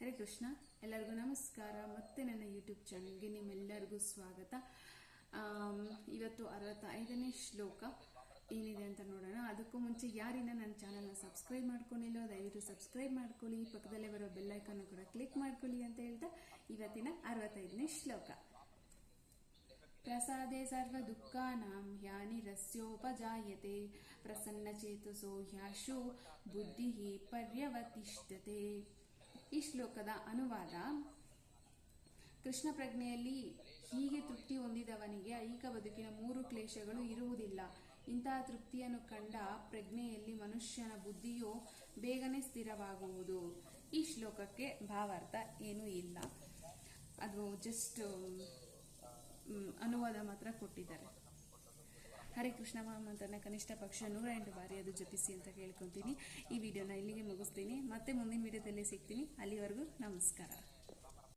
ಹರೇ ಕೃಷ್ಣ, ಎಲ್ಲರಿಗೂ ನಮಸ್ಕಾರ. ಮತ್ತೆ ನನ್ನ ಯೂಟ್ಯೂಬ್ ಚಾನಲ್ಗೆ ನಿಮ್ಮೆಲ್ಲರಿಗೂ ಸ್ವಾಗತ. ಇವತ್ತು ಇವತ್ತು ಅರವತ್ತೈದನೇ ಶ್ಲೋಕ ಏನಿದೆ ಅಂತ ನೋಡೋಣ. ಅದಕ್ಕೂ ಮುಂಚೆ ಯಾರಿನ ನನ್ನ ಚಾನಲ್ನ ಸಬ್ಸ್ಕ್ರೈಬ್ ಮಾಡ್ಕೊಂಡಿಲ್ಲೋ, ದಯವಿಟ್ಟು ಸಬ್ಸ್ಕ್ರೈಬ್ ಮಾಡ್ಕೊಳ್ಳಿ. ಪಕ್ಕದಲ್ಲೇ ಬರೋ ಬೆಲ್ಲೈಕನ್ನು ಕೂಡ ಕ್ಲಿಕ್ ಮಾಡ್ಕೊಳ್ಳಿ ಅಂತ ಹೇಳ್ತಾ ಇವತ್ತಿನ ಅರವತ್ತೈದನೇ ಶ್ಲೋಕ. ಪ್ರಸಾದೆ ಸರ್ವ ದುಃಖಾನಾಂ ಪ್ರಸನ್ನ ಚೇತಸೋ ಹ್ಯಾಶು ಬುದ್ಧಿ ಪರ್ಯವತಿಷ್ಠತೆ. ಈ ಶ್ಲೋಕದ ಅನುವಾದ ಕೃಷ್ಣ ಪ್ರಜ್ಞೆಯಲ್ಲಿ ಹೀಗೆ ತೃಪ್ತಿ ಹೊಂದಿದವನಿಗೆ ಐಕ ಬದುಕಿನ ಮೂರು ಕ್ಲೇಶಗಳು ಇರುವುದಿಲ್ಲ. ಇಂತಹ ತೃಪ್ತಿಯನ್ನು ಕಂಡ ಪ್ರಜ್ಞೆಯಲ್ಲಿ ಮನುಷ್ಯನ ಬುದ್ಧಿಯು ಬೇಗನೆ ಸ್ಥಿರವಾಗುವುದು. ಈ ಶ್ಲೋಕಕ್ಕೆ ಭಾವಾರ್ಥ ಏನೂ ಇಲ್ಲ. ಅದು ಜಸ್ಟ್ ಅನುವಾದ ಮಾತ್ರ ಕೊಟ್ಟಿದ್ದಾರೆ. ಹರೇ ಕೃಷ್ಣ ಮಹಾಮಂತ್ರನ ಕನಿಷ್ಠ ಪಕ್ಷ ನೂರ ಎಂಟು ಬಾರಿ ಅದು ಜಪಿಸಿ ಅಂತ ಕೇಳ್ಕೊತೀನಿ. ಈ ವಿಡಿಯೋನ ಇಲ್ಲಿಗೆ ಮುಗಿಸ್ತೀನಿ. ಮತ್ತೆ ಮುಂದಿನ ವಿಡಿಯೋದಲ್ಲಿ ಸಿಗ್ತೀನಿ. ಅಲ್ಲಿವರೆಗೂ ನಮಸ್ಕಾರ.